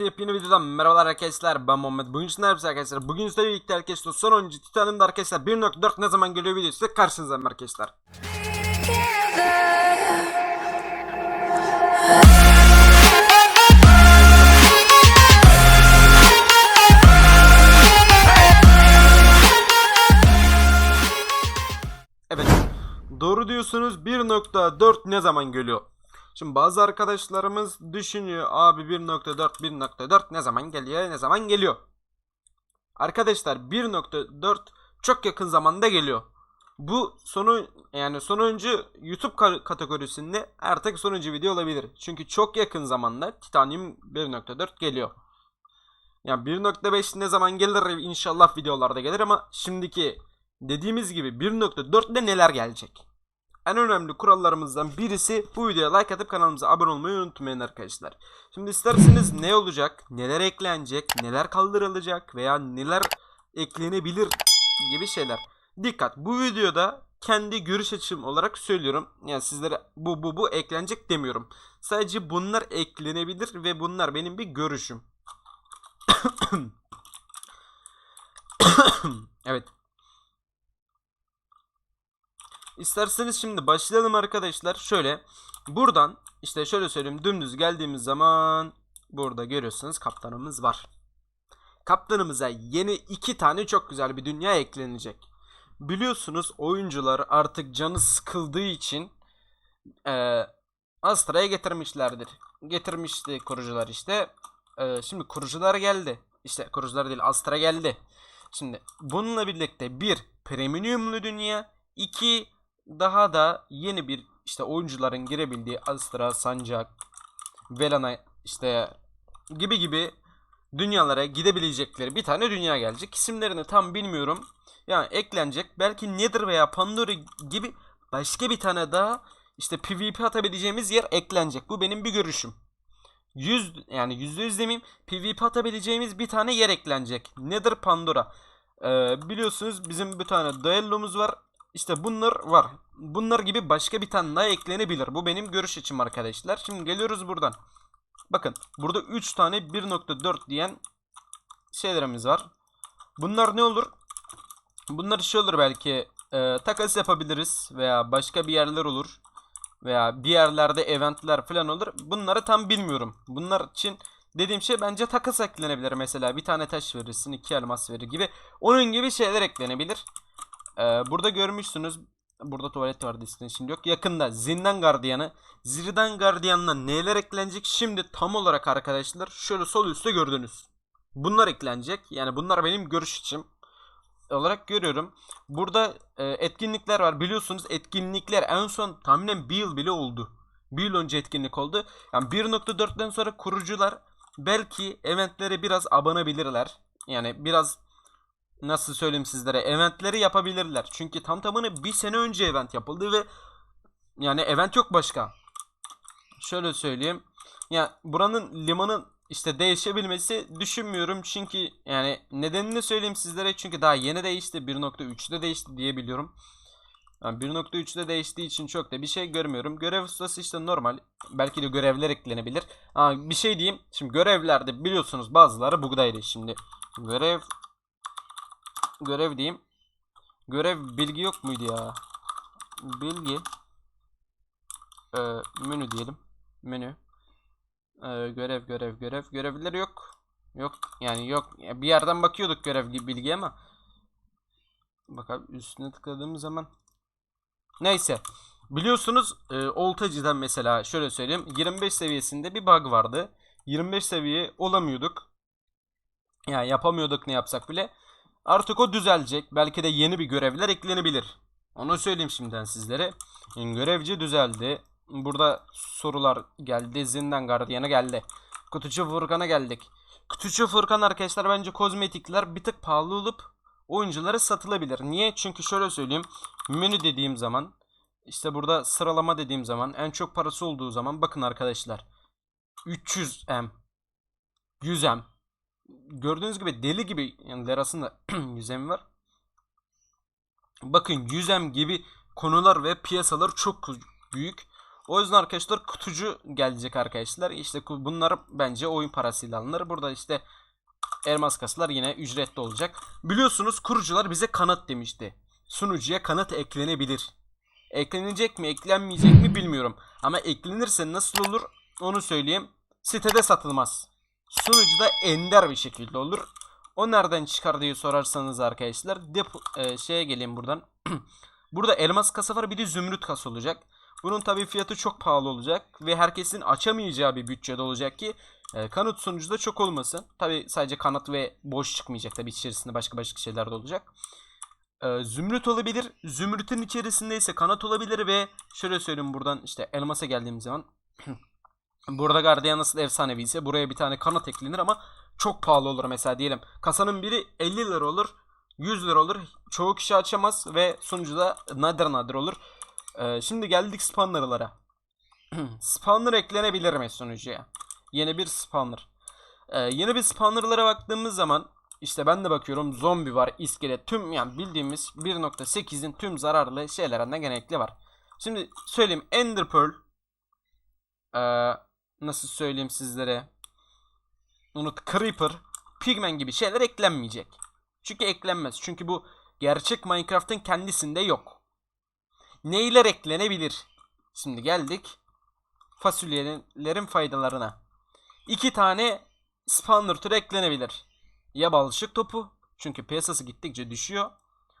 Yepyeni videodan merhabalar arkadaşlar ben Muhammed. Bugün sizlerle arkadaşlar. Bugün sizlerle birlikte arkadaşlar son oyuncu Titan'ın da arkadaşlar 1.4 ne zaman geliyor videosu karşınızdayım arkadaşlar. Evet doğru diyorsunuz 1.4 ne zaman geliyor Şimdi bazı arkadaşlarımız düşünüyor abi 1.4 1.4 ne zaman geliyor ne zaman geliyor. Arkadaşlar 1.4 çok yakın zamanda geliyor. Bu sonu yani sonuncu YouTube ka- kategorisinde artık sonuncu video olabilir. Çünkü çok yakın zamanda Titanium 1.4 geliyor. Yani 1.5 ne zaman gelir inşallah videolarda gelir ama şimdiki dediğimiz gibi 1.4'de neler gelecek? En önemli kurallarımızdan birisi bu videoya like atıp kanalımıza abone olmayı unutmayın arkadaşlar. Şimdi isterseniz ne olacak, neler eklenecek, neler kaldırılacak veya neler eklenebilir gibi şeyler. Dikkat bu videoda kendi görüş açım olarak söylüyorum. Yani sizlere bu bu bu eklenecek demiyorum. Sadece bunlar eklenebilir ve bunlar benim bir görüşüm. evet. İsterseniz şimdi başlayalım arkadaşlar. Şöyle buradan işte şöyle söyleyeyim dümdüz geldiğimiz zaman burada görüyorsunuz kaptanımız var. Kaptanımıza yeni iki tane çok güzel bir dünya eklenecek. Biliyorsunuz oyuncular artık canı sıkıldığı için eee Astra'ya getirmişlerdir. Getirmişti kurucular işte. Eee, şimdi kurucular geldi. İşte kurucular değil Astra geldi. Şimdi bununla birlikte bir premiumlu dünya, iki daha da yeni bir işte oyuncuların girebildiği Astra, Sancak, Velana işte gibi gibi dünyalara gidebilecekleri bir tane dünya gelecek. İsimlerini tam bilmiyorum. Yani eklenecek. Belki Nether veya Pandora gibi başka bir tane daha işte PvP atabileceğimiz yer eklenecek. Bu benim bir görüşüm. 100 yani %100 demeyeyim PvP atabileceğimiz bir tane yer eklenecek. Nether Pandora. Ee, biliyorsunuz bizim bir tane Duello'muz var. İşte bunlar var. Bunlar gibi başka bir tane daha eklenebilir. Bu benim görüş açım arkadaşlar. Şimdi geliyoruz buradan. Bakın burada 3 tane 1.4 diyen şeylerimiz var. Bunlar ne olur? Bunlar şey olur belki e, takas yapabiliriz veya başka bir yerler olur. Veya bir yerlerde eventler falan olur. Bunları tam bilmiyorum. Bunlar için dediğim şey bence takas eklenebilir. Mesela bir tane taş verirsin, iki elmas verir gibi. Onun gibi şeyler eklenebilir. Ee, burada görmüşsünüz. Burada tuvalet vardı istedim şimdi yok. Yakında Zindan Gardiyanı. Zindan Gardiyan'la neler eklenecek? Şimdi tam olarak arkadaşlar şöyle sol üstte gördünüz. Bunlar eklenecek. Yani bunlar benim görüş açım olarak görüyorum. Burada e, etkinlikler var. Biliyorsunuz etkinlikler en son tahminen bir yıl bile oldu. Bir yıl önce etkinlik oldu. Yani 1.4'ten sonra kurucular belki eventlere biraz abanabilirler. Yani biraz nasıl söyleyeyim sizlere eventleri yapabilirler. Çünkü tam tamına bir sene önce event yapıldı ve yani event yok başka. Şöyle söyleyeyim. Ya buranın limanın işte değişebilmesi düşünmüyorum çünkü yani nedenini söyleyeyim sizlere çünkü daha yeni değişti 1.3'te değişti diye biliyorum. Yani 1.3'te değiştiği için çok da bir şey görmüyorum. Görev ustası işte normal. Belki de görevler eklenebilir. Ama bir şey diyeyim. Şimdi görevlerde biliyorsunuz bazıları bugdaydı şimdi. Görev görev diyeyim. Görev bilgi yok muydu ya? Bilgi. Ee, menü diyelim. Menü. Ee, görev görev görev. Görevleri yok. Yok yani yok. Bir yerden bakıyorduk görev gibi bilgi ama. Bakalım üstüne tıkladığımız zaman. Neyse. Biliyorsunuz e, Oltacı'dan mesela şöyle söyleyeyim. 25 seviyesinde bir bug vardı. 25 seviye olamıyorduk. Yani yapamıyorduk ne yapsak bile. Artık o düzelecek. Belki de yeni bir görevler eklenebilir. Onu söyleyeyim şimdiden sizlere. Görevci düzeldi. Burada sorular geldi. Zindan Gardiyan'a geldi. Kutucu Furkan'a geldik. Kutucu Furkan arkadaşlar bence kozmetikler bir tık pahalı olup oyunculara satılabilir. Niye? Çünkü şöyle söyleyeyim. Menü dediğim zaman işte burada sıralama dediğim zaman en çok parası olduğu zaman bakın arkadaşlar. 300M 100M Gördüğünüz gibi deli gibi yani Leras'ın da 100M var. Bakın 100M gibi konular ve piyasalar çok büyük. O yüzden arkadaşlar kutucu gelecek arkadaşlar. İşte bunlar bence oyun parasıyla alınır. Burada işte elmas kaslar yine ücretli olacak. Biliyorsunuz kurucular bize kanıt demişti. Sunucuya kanıt eklenebilir. Eklenecek mi eklenmeyecek mi bilmiyorum. Ama eklenirse nasıl olur onu söyleyeyim. Sitede satılmaz. Sunucuda ender bir şekilde olur. O nereden çıkar diye sorarsanız arkadaşlar depo, e, şeye geleyim buradan. Burada elmas kasa var bir de zümrüt kasa olacak. Bunun tabii fiyatı çok pahalı olacak ve herkesin açamayacağı bir bütçede olacak ki e, kanıt sonucu da çok olmasın. Tabii sadece kanıt ve boş çıkmayacak tabii içerisinde başka başka şeyler de olacak. E, zümrüt olabilir. Zümrütün içerisinde ise kanat olabilir ve şöyle söyleyeyim buradan işte elmasa geldiğimiz zaman Burada gardiyan nasıl efsanevi ise buraya bir tane kanat eklenir ama çok pahalı olur mesela diyelim. Kasanın biri 50 lira olur, 100 lira olur. Çoğu kişi açamaz ve sunucuda nadir nadir olur. Ee, şimdi geldik spawnerlara. spawner eklenebilir mi sunucuya? Yeni bir spawner. Ee, yeni bir spawnerlara baktığımız zaman işte ben de bakıyorum zombi var, iskelet, tüm yani bildiğimiz 1.8'in tüm zararlı şeylerinden genellikle var. Şimdi söyleyeyim Ender Pearl ee, nasıl söyleyeyim sizlere unut Creeper, Pigman gibi şeyler eklenmeyecek. Çünkü eklenmez. Çünkü bu gerçek Minecraft'ın kendisinde yok. Neyler eklenebilir? Şimdi geldik fasulyelerin faydalarına. İki tane spawner türü eklenebilir. Ya balçık topu çünkü piyasası gittikçe düşüyor.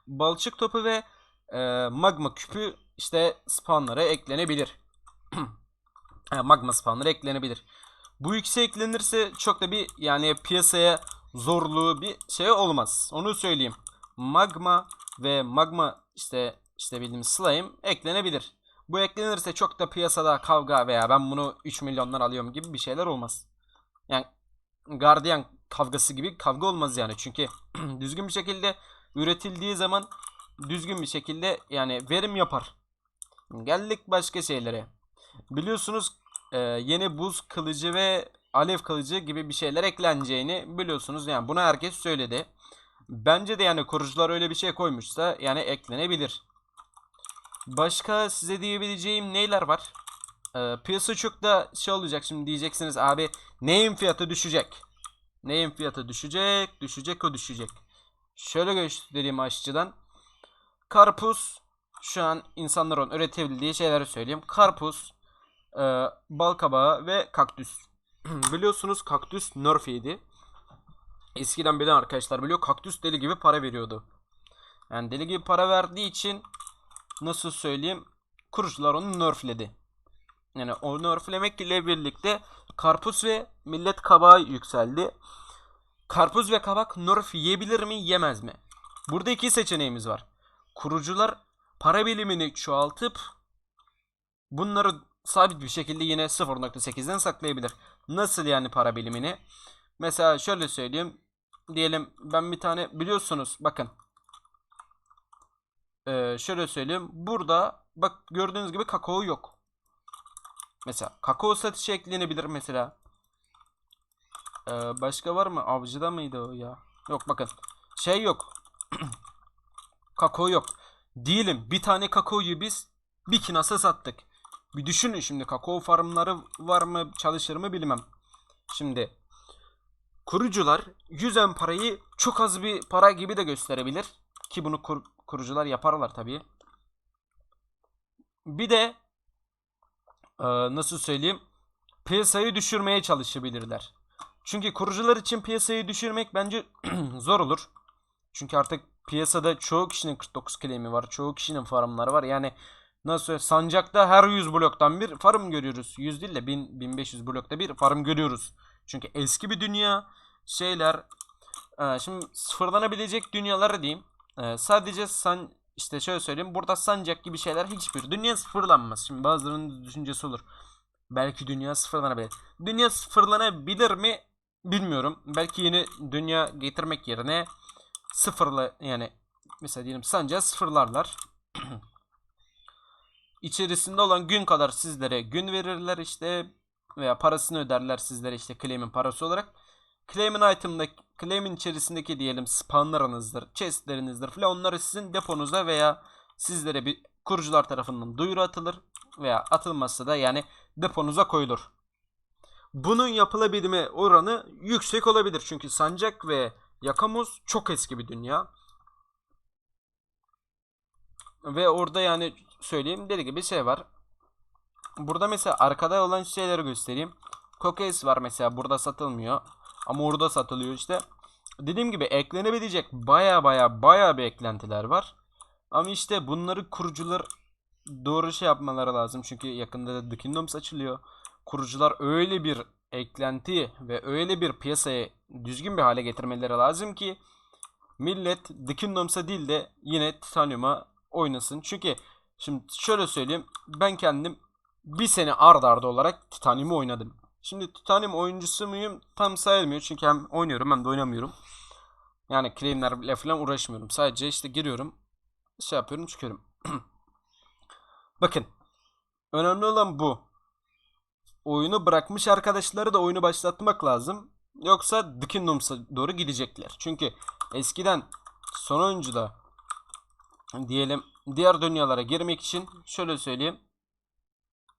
Balçık topu ve e, magma küpü işte spawnlara eklenebilir. Magma spawner eklenebilir. Bu ikisi eklenirse çok da bir yani piyasaya zorluğu bir şey olmaz. Onu söyleyeyim. Magma ve magma işte işte bildiğimiz slime eklenebilir. Bu eklenirse çok da piyasada kavga veya ben bunu 3 milyondan alıyorum gibi bir şeyler olmaz. Yani gardiyan kavgası gibi kavga olmaz yani. Çünkü düzgün bir şekilde üretildiği zaman düzgün bir şekilde yani verim yapar. Geldik başka şeylere. Biliyorsunuz e, yeni buz kılıcı ve alev kılıcı gibi bir şeyler ekleneceğini biliyorsunuz. Yani bunu herkes söyledi. Bence de yani kurucular öyle bir şey koymuşsa yani eklenebilir. Başka size diyebileceğim neyler var? E, piyasa çok da şey olacak şimdi diyeceksiniz abi neyin fiyatı düşecek? Neyin fiyatı düşecek? Düşecek o düşecek. Şöyle göstereyim aşçıdan. Karpuz şu an insanların üretebildiği şeyleri söyleyeyim. Karpuz, e, bal kabağı ve kaktüs. Biliyorsunuz kaktüs nerf yedi. Eskiden bilen arkadaşlar biliyor kaktüs deli gibi para veriyordu. Yani deli gibi para verdiği için nasıl söyleyeyim kurucular onu nerfledi. Yani o nerflemek ile birlikte karpuz ve millet kabağı yükseldi. Karpuz ve kabak nerf yiyebilir mi yemez mi? Burada iki seçeneğimiz var. Kurucular para birimini çoğaltıp bunları sabit bir şekilde yine 0.8'den saklayabilir. Nasıl yani para birimini? Mesela şöyle söyleyeyim. Diyelim ben bir tane biliyorsunuz bakın. Ee, şöyle söyleyeyim. Burada bak gördüğünüz gibi kakao yok. Mesela kakao satışı eklenebilir mesela. Ee, başka var mı? Avcıda mıydı o ya? Yok bakın. Şey yok. kakao yok. Diyelim bir tane kakaoyu biz bir kinasa sattık. Bir düşünün şimdi kakao farmları var mı çalışır mı bilmem. Şimdi kurucular yüzen parayı çok az bir para gibi de gösterebilir. Ki bunu kur- kurucular yaparlar tabii. Bir de e, nasıl söyleyeyim piyasayı düşürmeye çalışabilirler. Çünkü kurucular için piyasayı düşürmek bence zor olur. Çünkü artık piyasada çoğu kişinin 49 claim'i var. Çoğu kişinin farmları var. Yani nasıl sancakta her 100 bloktan bir farm görüyoruz. 100 değil de 1000 1500 blokta bir farm görüyoruz. Çünkü eski bir dünya şeyler e, şimdi sıfırlanabilecek dünyaları diyeyim. E, sadece san işte şöyle söyleyeyim. Burada sancak gibi şeyler hiçbir. Dünya sıfırlanmaz. Şimdi bazılarının düşüncesi olur. Belki dünya sıfırlanabilir. Dünya sıfırlanabilir mi? Bilmiyorum. Belki yeni dünya getirmek yerine sıfırla yani mesela diyelim sancağı sıfırlarlar. İçerisinde olan gün kadar sizlere gün verirler işte veya parasını öderler sizlere işte claim'in parası olarak. Claim'in item'daki claim'in içerisindeki diyelim spawnlarınızdır, chestlerinizdir falan onları sizin deponuza veya sizlere bir kurucular tarafından duyuru atılır veya atılması da yani deponuza koyulur. Bunun yapılabilme oranı yüksek olabilir. Çünkü Sancak ve Yakamuz çok eski bir dünya. Ve orada yani söyleyeyim deli gibi şey var. Burada mesela arkada olan şeyleri göstereyim. Cookies var mesela burada satılmıyor. Ama orada satılıyor işte. Dediğim gibi eklenebilecek baya baya baya bir eklentiler var. Ama işte bunları kurucular doğru şey yapmaları lazım. Çünkü yakında da The Kingdoms açılıyor. Kurucular öyle bir eklenti ve öyle bir piyasayı düzgün bir hale getirmeleri lazım ki millet The Kingdoms'a değil de yine Titanium'a oynasın. Çünkü şimdi şöyle söyleyeyim. Ben kendim bir sene ard arda olarak Titanium'u oynadım. Şimdi Titanium oyuncusu muyum? Tam sayılmıyor. Çünkü hem oynuyorum hem de oynamıyorum. Yani claimlerle falan uğraşmıyorum. Sadece işte giriyorum. Şey yapıyorum çıkıyorum. Bakın. Önemli olan bu. Oyunu bırakmış arkadaşları da oyunu başlatmak lazım. Yoksa The Kingdoms'a doğru gidecekler. Çünkü eskiden son oyuncuda diyelim diğer dünyalara girmek için şöyle söyleyeyim.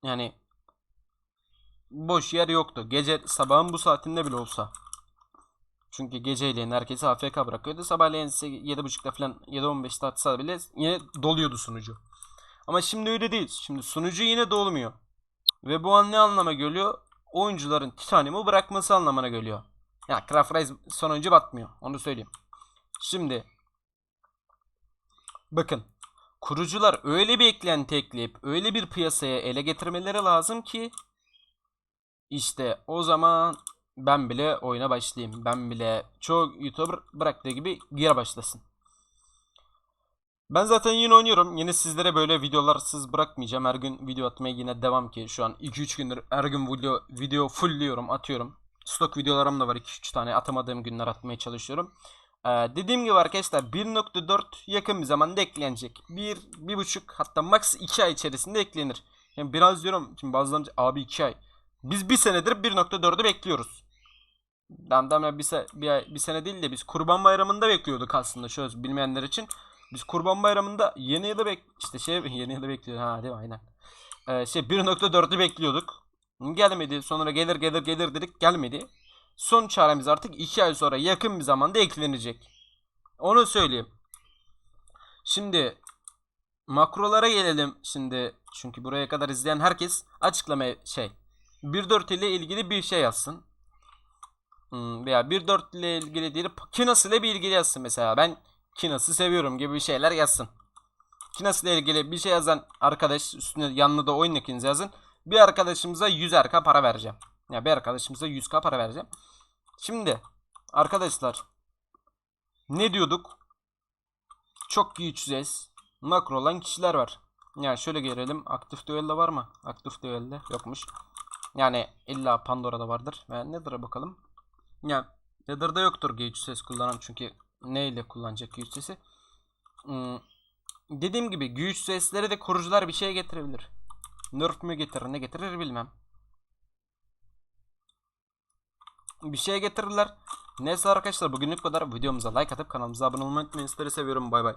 Yani boş yer yoktu. Gece sabahın bu saatinde bile olsa. Çünkü geceleyin herkesi AFK bırakıyordu. Sabahleyin 7.30'da falan 7.15'te atsa bile yine doluyordu sunucu. Ama şimdi öyle değil. Şimdi sunucu yine dolmuyor. Ve bu an ne anlama geliyor? Oyuncuların Titanium'u bırakması anlamına geliyor. Ya Craft Rise sonuncu batmıyor. Onu söyleyeyim. Şimdi bakın kurucular öyle bir eklenti ekleyip öyle bir piyasaya ele getirmeleri lazım ki işte o zaman ben bile oyuna başlayayım. Ben bile çoğu YouTuber bıraktığı gibi gire başlasın. Ben zaten yine oynuyorum. Yine sizlere böyle videolarsız bırakmayacağım. Her gün video atmaya yine devam ki. Şu an 2-3 gündür her gün video, video fullliyorum, atıyorum. Stok videolarım da var 2-3 tane. Atamadığım günler atmaya çalışıyorum. Ee, dediğim gibi arkadaşlar 1.4 yakın bir zamanda eklenecek. 1, 1.5 hatta max 2 ay içerisinde eklenir. Yani biraz diyorum şimdi bazılarım abi 2 ay. Biz bir senedir 1.4'ü bekliyoruz. Damdam bir, se bir, ay, bir sene değil de biz Kurban Bayramı'nda bekliyorduk aslında şöyle bilmeyenler için. Biz Kurban Bayramı'nda yeni yılı bek işte şey yeni yılı bekliyoruz ha değil mi aynen. Ee, şey 1.4'ü bekliyorduk. Gelmedi. Sonra gelir gelir gelir dedik gelmedi. Son çaremiz artık 2 ay sonra yakın bir zamanda eklenecek. Onu söyleyeyim. Şimdi makrolara gelelim şimdi. Çünkü buraya kadar izleyen herkes açıklamaya şey 1.4 ile ilgili bir şey yazsın. Hmm, veya 1.4 ile ilgili değil Kinas ile bir ilgili yazsın mesela. Ben Kinas'ı seviyorum gibi şeyler yazsın. Kinas ile ilgili bir şey yazan arkadaş üstüne yanına da oyun yazın. Bir arkadaşımıza 100 RK para vereceğim. Ya bir arkadaşımıza 100k para vereceğim. Şimdi arkadaşlar ne diyorduk? Çok güçsüz makro olan kişiler var. Yani şöyle gelelim. Aktif düelde var mı? Aktif düelde yokmuş. Yani illa Pandora'da vardır. Yani Nether'a bakalım. Yani Nether'da yoktur G3 kullanan çünkü ne ile kullanacak güç sesi? Hmm, dediğim gibi güç sesleri de kurucular bir şey getirebilir. Nerf mü getirir ne getirir bilmem. bir şey getirirler. Neyse arkadaşlar bugünlük kadar videomuza like atıp kanalımıza abone olmayı unutmayın. Sizleri seviyorum bay bay.